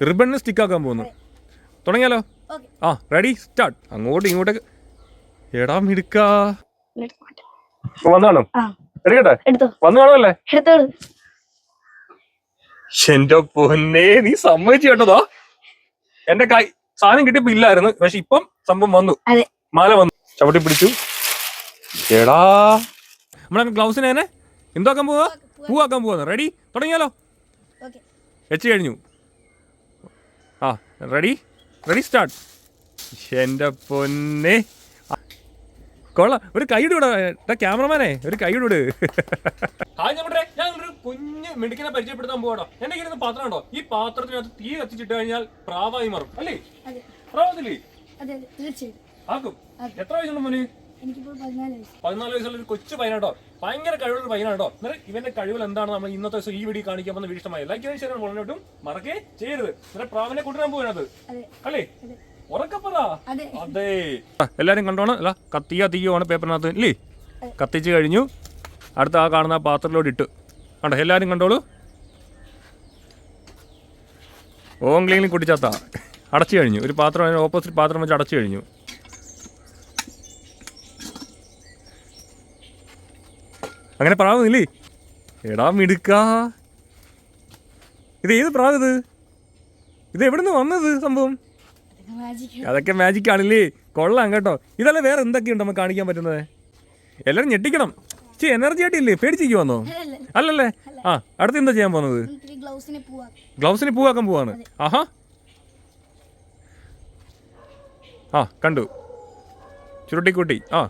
റിബണിന് stick ആക്കാൻ പോകുന്നു തുടങ്ങിയാലോ? ഓക്കെ. ആ റെഡി സ്റ്റാർട്ട് അങ്ങോട്ട് ഇങ്ങോട്ടൊക്കെ. എടാ മിടുക്ക. വന്നാണോ ആ. എടുക്കട്ടെ? എടുത്തോ. വന്നു കാണുമല്ലേ? എടുത്തോളൂ. എന്റെ പൊന്നെ നീ സമ്മതിച്ചു കേട്ടതോ? എന്റെ കൈ സാധനം കിട്ടിയപ്പോ ഇല്ലായിരുന്നു പക്ഷെ ഇപ്പം സംഭവം വന്നു. മാല വന്നു. ചവിട്ടി പിടിച്ചു. എടാ. നമ്മളെ ഗ്ലൗസിനെ എന്താക്കാൻ പോവാ? പൂവാക്കാൻ പോവാ റെഡി തുടങ്ങിയാലോ? വെച്ച് കഴിഞ്ഞു. റെഡി റെഡി സ്റ്റാർട്ട് എന്റെ പൊന്നെ. കൊള്ള. ഒരു കൈയിട് ഇവിടെ. ക്യാമറമാനെ. ഒരു കൈയിട് ഹായ് നമ്മുടെ ഞാൻ ഒരു കുഞ്ഞ് മെഡിക്കലെ പരിചയപ്പെടുത്താൻ പോകണോ എന്റെ കയ്യിൽ പാത്രം ഉണ്ടോ? ഈ പാത്രത്തിനകത്ത് തീ കത്തിച്ചിട്ട് കഴിഞ്ഞാൽ പ്രാവായി മാറും. അല്ലേ? അതെ. പ്രാവത്തില്ലേ അതെ അതെ. തീർച്ചയായും. ആക്കും. എത്ര വയസ്സുണ്ട് മോന്? പതിനാല് വയസ്സ്. പതിനാല് വയസ്സുള്ള ഒരു കൊച്ചു പയ്യനാട്ടോ ഭയങ്കര കഴിവുള്ള പയ്യനാട്ടോ എന്നാൽ ഇവന്റെ കഴിവുകൾ എന്താണ്? നമ്മൾ ഇന്നത്തെ ദിവസം ഈ വീഡിയോ കാണിക്കാൻ പോകുന്ന വീഡിയോ ഇഷ്ടമായി ലൈക്ക് ചെയ്യാൻ ഷെയർ മറക്കേ ചെയ്യരുത്. എന്നാൽ പ്രാവിനെ കൊണ്ടുവരാൻ അതെ. അല്ലേ? ഉറക്കപ്പറ അതെ. എല്ലാരും കണ്ടോണം? അല്ല കത്തിയ തീയാണ് പേപ്പറിനകത്ത്. ഇല്ലേ? കത്തിച്ച് കഴിഞ്ഞു. അടുത്ത ആ കാണുന്ന പാത്രത്തിലോട്ട് ഇട്ടു. കണ്ടോ? എല്ലാരും കണ്ടോളൂ. ഓംഗ്ലീനിൽ കുടിച്ചാത്ത അടച്ചു കഴിഞ്ഞു. ഒരു പാത്രം ഓപ്പോസിറ്റ് പാത്രം വെച്ച് അടച്ചു കഴിഞ്ഞു. അങ്ങനെ പ്രാവുന്നില്ലേ എടാ മിടുക്ക. ഇത് ഏത് പ്രാവ് ഇത് ഇത് എവിടുന്ന് വന്നത് സംഭവം? അതൊക്കെ മാജിക് ആണല്ലേ? കൊള്ളാം കേട്ടോ. ഇതല്ല വേറെ എന്തൊക്കെയുണ്ട് നമുക്ക് കാണിക്കാൻ പറ്റുന്നത്? എല്ലാവരും ഞെട്ടിക്കണം. ചേ എനർജി ആയിട്ടില്ലേ പേടിച്ചിരിക്കു വന്നോ അല്ലല്ലേ? ആ അടുത്ത് എന്താ ചെയ്യാൻ പോകുന്നത്? ഗ്ലൗസിനെ പോവാം ഗ്ലൗസിന് പൂവാക്കാൻ പോവാണ്. ആഹാ. ആ കണ്ടു. ചുരുട്ടിക്കൂട്ടി. ആ.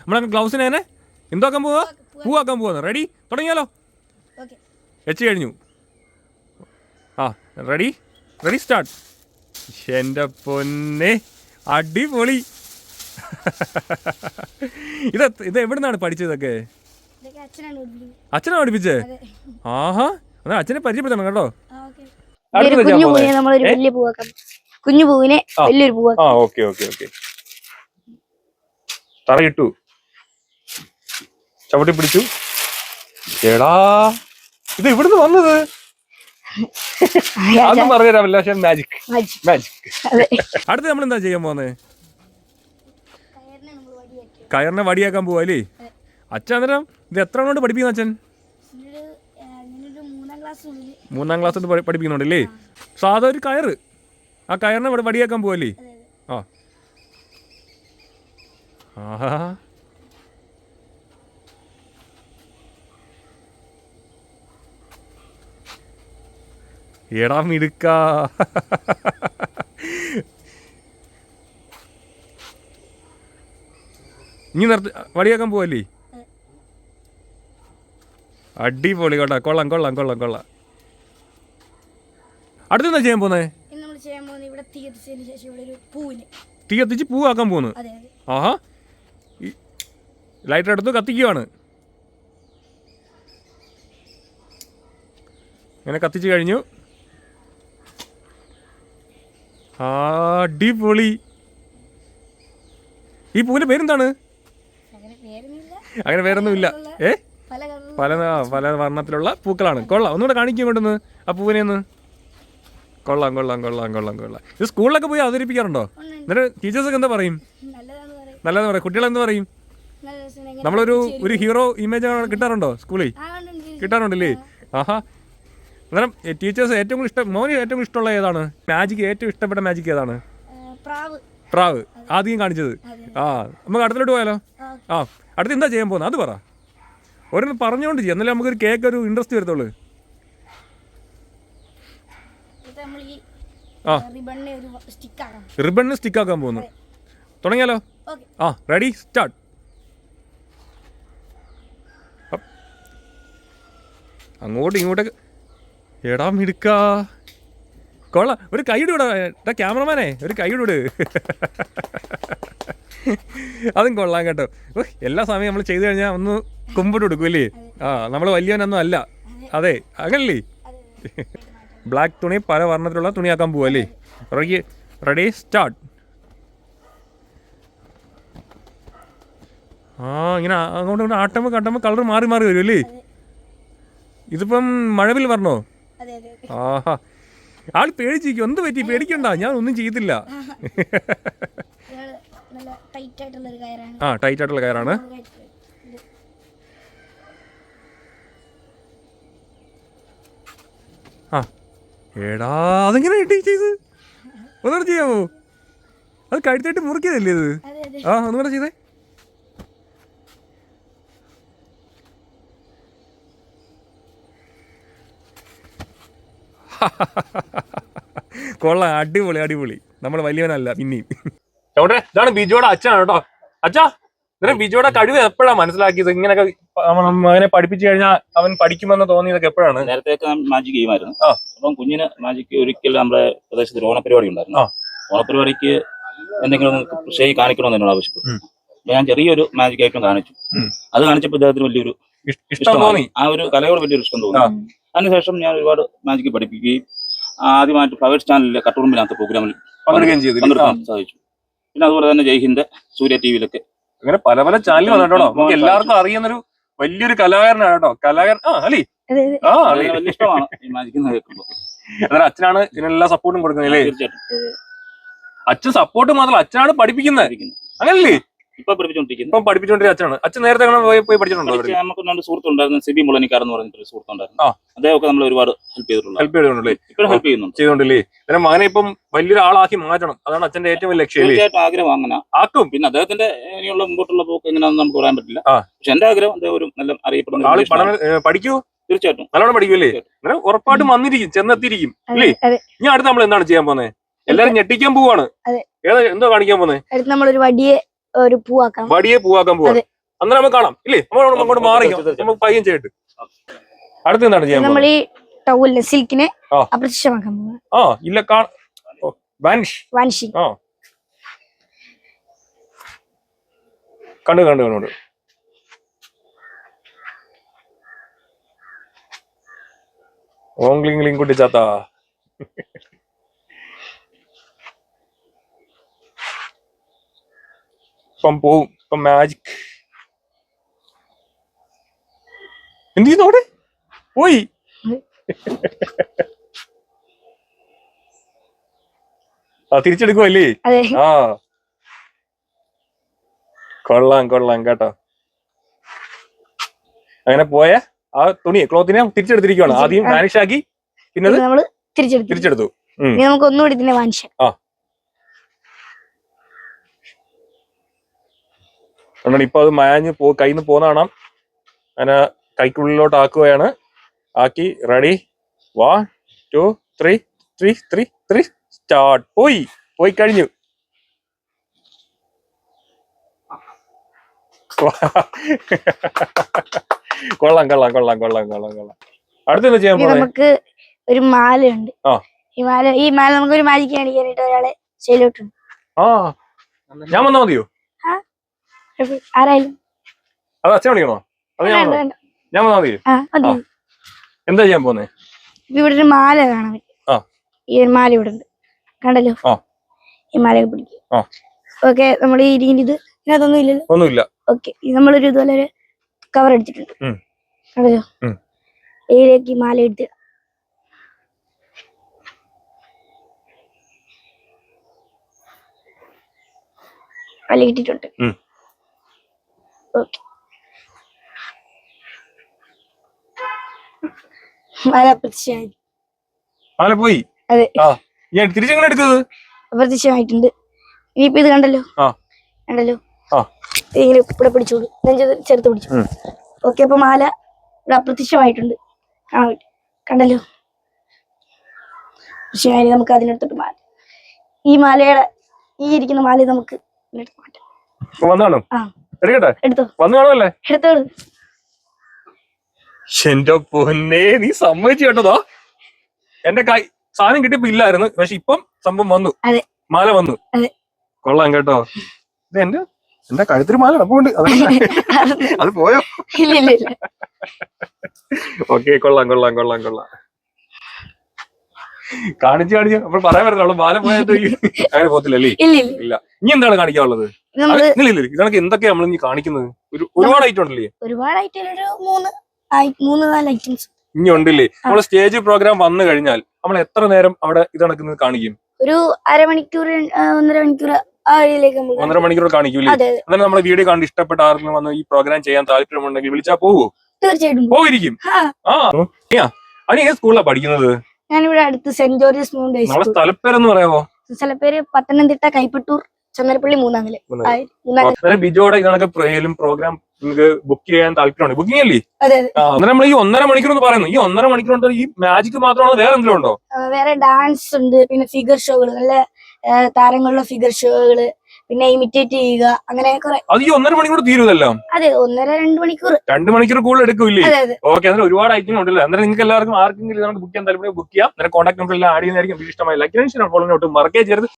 നമ്മളെ ഗ്ലൗസിനെ എന്താക്കാൻ പോവാ? പൂവാക്കാൻ പോവാന്ന്. റെഡി തുടങ്ങിയാലോ? വെച്ച് കഴിഞ്ഞു. ആ റെഡി റെഡി സ്റ്റാർട്ട് എന്റെ പൊന്നെ അടിപൊളി. ഇത് ഇത് എവിടെ നിന്നാണ് പഠിച്ചതൊക്കെ അച്ഛനാണ് പഠിപ്പിച്ചേ ആഹാ എന്നാ അച്ഛനെ പരിചയപ്പെടുത്തണം കേട്ടോ. കുഞ്ഞു? പൂവിനെ നമ്മളൊരു വലിയ പൂവാക്കാം കുഞ്ഞു പൂവിനെ വലിയൊരു പൂവാക്കാം ആ ഓക്കെ ഓക്കെ ഓക്കെ. തറ ഇട്ടു. ചവിട്ടി പിടിച്ചു. എടാ ഇത് ഇവിടുന്ന് വന്നത്? അതൊന്നും പറഞ്ഞുതരാമല്ല പക്ഷെ മാജിക് മാജിക് മാജിക് അതെ. അടുത്ത് നമ്മൾ എന്താ ചെയ്യാൻ പോകുന്നത് കയറിനെ നമ്മൾ വടിയാക്കി കയറിനെ വടിയാക്കാൻ പോവാ അല്ലേ? അച്ഛൻ അന്നേരം ഇത് എത്ര കൊണ്ട് പഠിപ്പിക്കുന്ന അച്ഛൻ? മൂന്നാം ക്ലാസ് തൊട്ട് പഠിപ്പിക്കുന്നുണ്ട് അല്ലേ? സാധാ ഒരു കയറ്. ആ കയറിനെ ഇവിടെ വടിയാക്കാൻ പോവല്ലേ അതെ അതെ ആ. ആഹാ. എടാ മിടുക്ക. ഇനി നിർത്തി വടിയാക്കാൻ പോവല്ലേ? അടിപൊളി കേട്ടോ. കൊള്ളാം കൊള്ളാം കൊള്ളാം കൊള്ളാം. അടുത്തെന്താ ചെയ്യാൻ പോന്നേ? ഇന്ന് നമ്മൾ ചെയ്യാൻ ഇവിടെ തീ കത്തിച്ച് പൂവാക്കാൻ പോന്നു? ആഹാ. ലൈറ്റ് ലൈറ്റർ എടുത്ത് കത്തിക്കുവാണ്. ഇങ്ങനെ കത്തിച്ച് കഴിഞ്ഞു ആ, അടിപൊളി. ഈ പൂവിന്റെ പേരെന്താണ്? അങ്ങനെ പേരൊന്നുമില്ല. ഏ? പല പല വർണത്തിലുള്ള പൂക്കളാണ്. കൊള്ളാം. ഒന്നുകൂടെ കാണിക്കും കൊണ്ടുവന്ന് ആ പൂവിനെ ഒന്ന്. കൊള്ളാം കൊള്ളാം കൊള്ളാം കൊള്ളാം കൊള്ളാം. ഇത് സ്കൂളിലൊക്കെ പോയി അവതരിപ്പിക്കാറുണ്ടോ. എന്നിട്ട് ടീച്ചേഴ്സൊക്കെ എന്താ പറയും? നല്ലതെന്ന് പറയും. നല്ലതെന്ന് പറയാം. കുട്ടികൾ എന്താ പറയും? നല്ല രസം നമ്മളൊരു ഒരു ഹീറോ ഇമേജ് കിട്ടാറുണ്ടോ സ്കൂളിൽ. കിട്ടാറുണ്ടല്ലേ? ആഹാ. അന്നേരം ടീച്ചേഴ്സ് ഏറ്റവും കൂടുതൽ ഇഷ്ടം മോന് ഏറ്റവും ഇഷ്ടമുള്ള ഏതാണ്? മാജിക് ഏറ്റവും ഇഷ്ടപ്പെട്ട മാജിക് ഏതാണ്? പ്രാവ്. ആദ്യം കാണിച്ചത്. ആ നമുക്ക് അടുത്തോട്ട് പോയാലോ? ആ, അടുത്ത് എന്താ ചെയ്യാൻ പോകുന്നത്? അത് പറ. ഓരോന്ന് പറഞ്ഞുകൊണ്ട് ചെയ്യാം എന്നാലേ നമുക്കൊരു കേക്ക് ഒരു ഇൻട്രസ്റ്റ് വരത്തുള്ളൂ. ആ. റിബണ് സ്റ്റിക്ക് ആക്കണം. റിബണിന് സ്റ്റിക്ക് ആക്കാൻ പോകുന്നു. തുടങ്ങിയാലോ? ആ റെഡി സ്റ്റാർട്ട് അങ്ങോട്ടും ഇങ്ങോട്ടൊക്കെ എടാ മിടുക്ക. കൊള്ളാം. ഒരു കൈയിട് ഇവിടെ. ക്യാമറമാനെ ഒരു കൈയിട് അതും കൊള്ളാം കേട്ടോ. എല്ലാ സമയം നമ്മൾ ചെയ്തു കഴിഞ്ഞാൽ ഒന്ന് കുമ്പിട്ട് കൊടുക്കൂല്ലേ ആ നമ്മൾ വലിയവനൊന്നും അല്ല. അതെ അങ്ങനല്ലേ? ബ്ലാക്ക് തുണി പല വർണത്തിലുള്ള തുണിയാക്കാൻ പോവല്ലേ റെഡി റെഡി സ്റ്റാർട്ട്. ആ ഇങ്ങനെ അങ്ങോട്ട് ആട്ടുമ്പോൾ കട്ടുമ്പോൾ കളർ മാറി മാറി വരും അല്ലേ ഇതിപ്പം മഴവിൽ അതെ ആഹാ. ആൾ പേടിച്ചിരിക്കും എന്ത് പറ്റി? പേടിക്കണ്ട. ഞാൻ ഒന്നും ചെയ്തില്ല. ആ ടൈറ്റ് ആയിട്ടുള്ള കയറാണ്. ആ എടാ അതെങ്ങനെ കിട്ടി ചെയ്ത് ഒന്നുകൂടെ ചെയ്യാമോ? അത് കഴുത്തായിട്ട് മുറിക്കിയതല്ലേ ഇത്? ആ ഒന്നുകൂടെ ചെയ്തേ. കൊള്ളാം അടിപൊളി അടിപൊളി. നമ്മൾ വലിയവനല്ല പിന്നെയും. ചവിട്ടെ ഇതാണ് ബിജുയുടെ അച്ഛനാണ് കേട്ടോ. അച്ഛാ ഇന്നലെ ബിജുയുടെ കഴിവ് എപ്പോഴാ മനസ്സിലാക്കിയത്? ഇങ്ങനെയൊക്കെ അവൻ മകനെ പഠിപ്പിച്ചു കഴിഞ്ഞാൽ അവൻ പഠിക്കുമെന്ന് തോന്നിയതൊക്കെ എപ്പോഴാണ്? നേരത്തെയൊക്കെ മാജിക് ചെയ്യുമായിരുന്നു. അപ്പം കുഞ്ഞിന് മാജിക് ഒരിക്കൽ നമ്മുടെ പ്രദേശത്ത് ഓണപരിപാടി ഉണ്ടായിരുന്നു ആ. ഓണപരിപാടിക്ക് എന്തെങ്കിലും ഷെയ് കാണിക്കണമെന്ന് എന്നോട് ആവശ്യപ്പെട്ടു. ഞാൻ ചെറിയൊരു മാജിക് ഐറ്റം കാണിച്ചു. അത് കാണിച്ചപ്പോൾ ഇദ്ദേഹത്തിന് വലിയൊരു ഇഷ്ടം തോന്നി. ആ ഒരു കലയോട് വലിയൊരു ഇഷ്ടം തോന്നി. അതിനുശേഷം ഞാൻ ഒരുപാട് മാജിക്ക് പഠിപ്പിക്കുകയും ആദ്യമായിട്ട് ഫ്ലവേഴ്സ് ചാനലിലെ കട്ടുറുമ്പിനകത്ത് പ്രോഗ്രാമിൽ പങ്കെടുക്കുകയും ചെയ്തു പങ്കെടുക്കാൻ സാധിച്ചു പിന്നെ അതുപോലെ തന്നെ ജയ്ഹിന്ദ് സൂര്യ ടി വിയിലൊക്കെ അങ്ങനെ പല പല ചാനൽ വന്നിട്ടോ നമുക്ക് എല്ലാവർക്കും അറിയുന്നൊരു വലിയൊരു കലാകാരനാണ് കേട്ടോ. കലാകാരൻ ആ അതെ ആ ഇഷ്ടമാണ് കേൾക്കുമ്പോൾ. അച്ഛനാണ് ഇതിനെല്ലാം സപ്പോർട്ടും കൊടുക്കുന്നത് അല്ലേ? തീർച്ചയായിട്ടും. അച്ഛൻ സപ്പോർട്ട് മാത്രമല്ല അച്ഛനാണ് പഠിപ്പിക്കുന്നത്. അങ്ങനല്ലേ? ഇപ്പൊ പഠിപ്പിച്ചോണ്ടിരിക്കുന്നത് ഇപ്പം പഠിപ്പിച്ചുകൊണ്ടിരിക്കുന്ന അച്ഛനാണ്. അച്ഛൻ നേരത്തെ അങ്ങനെ പോയി പോയി പഠിച്ചിട്ടുണ്ടോ പഠിച്ച നമുക്ക് രണ്ട് സുഹൃത്തുണ്ടായിരുന്നു സിബി മുളനിക്കാർ എന്ന് പറഞ്ഞിട്ടൊരു സുഹൃത്തുണ്ടായിരുന്നു. ആ. അദ്ദേഹമൊക്കെ നമ്മൾ ഒരുപാട് ഹെൽപ്പ് ചെയ്തിട്ടുണ്ട്. ഹെൽപ്പ് ചെയ്തോണ്ടല്ലേ ഇപ്പോഴും ഹെൽപ്പ് ചെയ്യുന്നുണ്ട്. ചെയ്തോണ്ടല്ലേ മകനെ ഇപ്പം വലിയൊരു ആളാക്കി മാറ്റണം. അതാണ് അച്ഛന്റെ ഏറ്റവും വലിയ ലക്ഷ്യം അല്ലേ? തീർച്ചയായിട്ടും ആഗ്രഹം അങ്ങനെ. ആക്കും. പിന്നെ അദ്ദേഹത്തിന്റെ ഇനിയുള്ള മുമ്പോട്ടുള്ള പോക്ക് എങ്ങനെയാണെന്ന് നമുക്ക് പറയാൻ പറ്റില്ല. ആ. പക്ഷെ എന്റെ ആഗ്രഹം അദ്ദേഹം ഒരു നല്ല അറിയപ്പെടുന്ന ആൾ ഒരു പഠനം മനുഷ്യനാണ്. ഏ, പഠിക്കൂ. തീർച്ചയായിട്ടും. നല്ലോണം പഠിക്കൂല്ലേ അങ്ങനെ ഉറപ്പായിട്ടും വന്നിരിക്കും ചെന്നെത്തിയിരിക്കും അല്ലേ? അതെ. ഇനി അടുത്ത് നമ്മൾ എന്താണ് ചെയ്യാൻ പോകുന്നത്? എല്ലാരും ഞെട്ടിക്കാൻ പോവാണ്. അതെ. ഏതാ എന്തോ കാണിക്കാൻ പോകുന്നത്? അടുത്ത് നമ്മളൊരു വടിയെ ഒരു പൂവാക്കാം. വടിയെ പൂവാക്കാൻ പോവാ. അന്നേരം നമുക്ക് കാണാം. ഇല്ലേ? നമ്മൾ അങ്ങോട്ട് മാറിക്കാം. നമുക്ക് പയ്യൻ ചെയ്തിട്ട്. അടുത്ത് എന്താണ് ചെയ്യാൻ നമ്മൾ ഈ ടൗലിനെ സിൽക്കിനെ. അപ്രത്യക്ഷമാക്കാൻ പോവാ ആ ഇല്ല കാണ വാനിഷ് വാൻഷി ആ. കണ്ടു കണ്ടു കണ്ടു ഓങ്ലിംഗ്ലിംഗ് കുട്ടി ചാത്ത. ഇപ്പം പോവും. ഇപ്പം മാജിക് എന്ത് ചെയ്യുന്നു അവിടെ? പോയി. ആ തിരിച്ചെടുക്കുമല്ലേ അല്ലേ ആ. കൊള്ളാം കൊള്ളാം കേട്ടോ. അങ്ങനെ പോയ ആ തുണി ക്ലോത്തിനെ തിരിച്ചെടുത്തിരിക്കുവാണ്. ആദ്യം വാനിഷ് ആക്കി പിന്നെ തിരിച്ചെടുത്തു. തിരിച്ചെടുത്തു. ഉം. ഇനി നമുക്ക് വാൻഷാം ഇപ്പൊ അത് മാഞ്ഞ് പോ കയ്യിൽ നിന്ന് കാണാം. അങ്ങനെ കൈക്കുള്ളിലോട്ട് ആക്കുകയാണ്. ആക്കി ready one two three three three three start പോയി. പോയി കഴിഞ്ഞു. കൊള്ളാം കൊള്ളാം കൊള്ളാം കൊള്ളാം കൊള്ളാം കൊള്ളാം. അടുത്തെന്താ ചെയ്യാൻ നമുക്ക് ഒരു മാലയുണ്ട്. ഈ മാല ഈ മാല നമുക്ക് ഒരു മാജിക്ക് കാണിക്കാനായിട്ട് ഒരാളെ ശൈലോട്ടുണ്ട് ആ. ഞാൻ വന്നാ മതിയോ? ആരായാലും. അത് അച്ഛൻ വിളിക്കണോ? അത് ഞാൻ വേണ്ട. ഞാൻ വന്നാ മതി. ആ മതി. എന്താ ചെയ്യാൻ പോന്നെ? ഇവിടെ ഒരു മാല കാണാൻ. പറ്റും ആ. ഈ ഒരു മാല ഇവിടെ ഉണ്ട് കണ്ടല്ലോ? ആ. ഈ മാലയൊക്കെ പിടിക്കും. ആ. ഓക്കെ നമ്മൾ ഈ ഇരിക്കുന്ന ഇത് ഇതിനകത്തൊന്നും ഇല്ലല്ലോ? ഒന്നുമില്ല. ഓക്കെ നമ്മളൊരു ഇതുപോലെ ഒരു കവർ എടുത്തിട്ടുണ്ട് ഉം. കണ്ടല്ലോ? ഉം. ഇതിലേക്ക് ഈ മാല എടുത്ത്. മാല ഇട്ടിട്ടുണ്ട് ഉം. ഓക്കെ. മാല അപ്രത്യക്ഷമായി ആലെ പോയി. അതെ. ആ ഞാൻ തിരിച്ചെങ്ങനെ എടുക്കുന്നത് അപ്രത്യക്ഷമായിട്ടുണ്ട്. ഇനിയിപ്പോ ഇത് കണ്ടല്ലോ? ആ. കണ്ടല്ലോ? ആ. ഇങ്ങനെ ഇവിടെ പിടിച്ചോളൂ നെഞ്ചത് ചേർത്ത് പിടിച്ചു ഉം. ഓക്കെ അപ്പൊ മാല ഇവിടെ അപ്രത്യക്ഷമായിട്ടുണ്ട്. കാണാൻ കണ്ടല്ലോ? പക്ഷേ നമുക്ക് അതിനെടുത്തിട്ട് മാല ഈ മാലയുടെ ഈ ഇരിക്കുന്ന മാല നമുക്ക് ഇതിനെടുത്ത് മാറ്റാം. ഇപ്പൊ വന്നാണോ. ആ. എടുക്കട്ടെ? വന്നു കാണുമല്ലേ? എടുത്തോളൂ. എന്റെ പൊന്നെ നീ സമ്മതിച്ചു കേട്ടതോ? എന്റെ കൈ സാധനം കിട്ടിയപ്പോ ഇല്ലായിരുന്നു പക്ഷെ ഇപ്പം സംഭവം വന്നു. മാല വന്നു. കൊള്ളാം കേട്ടോ. ഇത് എന്റെ എന്റെ കഴുത്തിൽ മാല കിടപ്പുണ്ട്. അത് പോയോ? ഓക്കെ കൊള്ളാം കൊള്ളാം കൊള്ളാം കൊള്ളാം. കാണിച്ചു കാണിച്ചു അപ്പോൾ പറയാൻ പറ്റില്ല അവൾ ബാലം പോയത് അങ്ങനെ പോത്തില്ലല്ലേ ഇല്ല ഇനി എന്താണ് കാണിക്കാനുള്ളത്? ഇല്ല ഇതൊക്കെ എന്തൊക്കെയാ നമ്മൾ ഇനി കാണിക്കുന്നത്? ഒരു ഒരുപാട് ഐറ്റം ഉണ്ടല്ലേ? ഒരുപാട് ഐറ്റം ഒരു മൂന്ന് മൂന്ന് നാല് ഐറ്റംസ് ഇനി ഉണ്ടല്ലേ? നമ്മൾ സ്റ്റേജ് പ്രോഗ്രാം വന്നു കഴിഞ്ഞാൽ നമ്മൾ എത്ര നേരം അവിടെ ഇത് നടക്കുന്നത് കാണിക്കും? ഒരു അരമണിക്കൂർ ഒന്നര മണിക്കൂർ ഒന്നര മണിക്കൂർ കാണിക്കൂലേ അങ്ങനെ നമ്മളെ വീഡിയോ കണ്ട് ഇഷ്ടപ്പെട്ട ആരെങ്കിലും വന്ന് ഈ പ്രോഗ്രാം ചെയ്യാൻ താല്പര്യമുണ്ടെങ്കിൽ വിളിച്ചാൽ പോവോ? തീർച്ചയായിട്ടും പോയിരിക്കും. ആ, അവന് ഏത് സ്കൂളിലാണ് പഠിക്കുന്നത്? ഞാനിവിടെ അടുത്ത് സെന്റ് ജോർജസ് മൗണ്ട് സ്ഥലപ്പേരെന്ന് പറയാമോ സ്ഥലപ്പേര് പത്തനംതിട്ട കൈപ്പട്ടൂർ ചന്ദ്രപ്പള്ളി മൂന്നാങ്ങൽ ബിജോടെ ഇതൊക്കെ പ്രോഗ്രാം ബുക്ക് ചെയ്യാൻ താല്പര്യമുണ്ട്. ബുക്കിംഗ് അല്ലേ? അതെ അന്നേരം നമ്മൾ ഈ ഒന്നര മണിക്കൂർ എന്ന് പറയുന്നു. ഈ ഒന്നര മണിക്കൂർ കൊണ്ട് ഈ മാജിക് മാത്രമാണോ വേറെ എന്തെങ്കിലും ഉണ്ടോ? വേറെ ഡാൻസ് ഉണ്ട് പിന്നെ ഫിഗർ ഷോകൾ നല്ല താരങ്ങളുടെ ഫിഗർ ഷോകൾ പിന്നെ ഇമിറ്റേറ്റ് ചെയ്യുക അങ്ങനെ കുറെ. അത് ഈ ഒന്നര മണിക്കൂർ തീരുമല്ലോ അതെ ഒന്നര രണ്ട് മണിക്കൂർ. രണ്ട് മണിക്കൂർ കൂടുതൽ എടുക്കൂല്ലേ? അതെ അതെ. ഓക്കെ അന്നേരം ഒരുപാട് ഐറ്റം ഉണ്ടല്ലോ. അന്നേരം നിങ്ങൾക്ക് എല്ലാവർക്കും ആർക്കെങ്കിലും നമുക്ക് ബുക്ക് ചെയ്യാൻ താല്പര്യം ബുക്ക് ചെയ്യാം. അന്നേരം കോൺടാക്ട് നമ്പർ എല്ലാം ആഡ് ചെയ്യുന്നതായിരിക്കും. ഇഷ്ടമായി ലൈക്ക് ഫോളോ മറക്കേ ചെയ്യരുത്.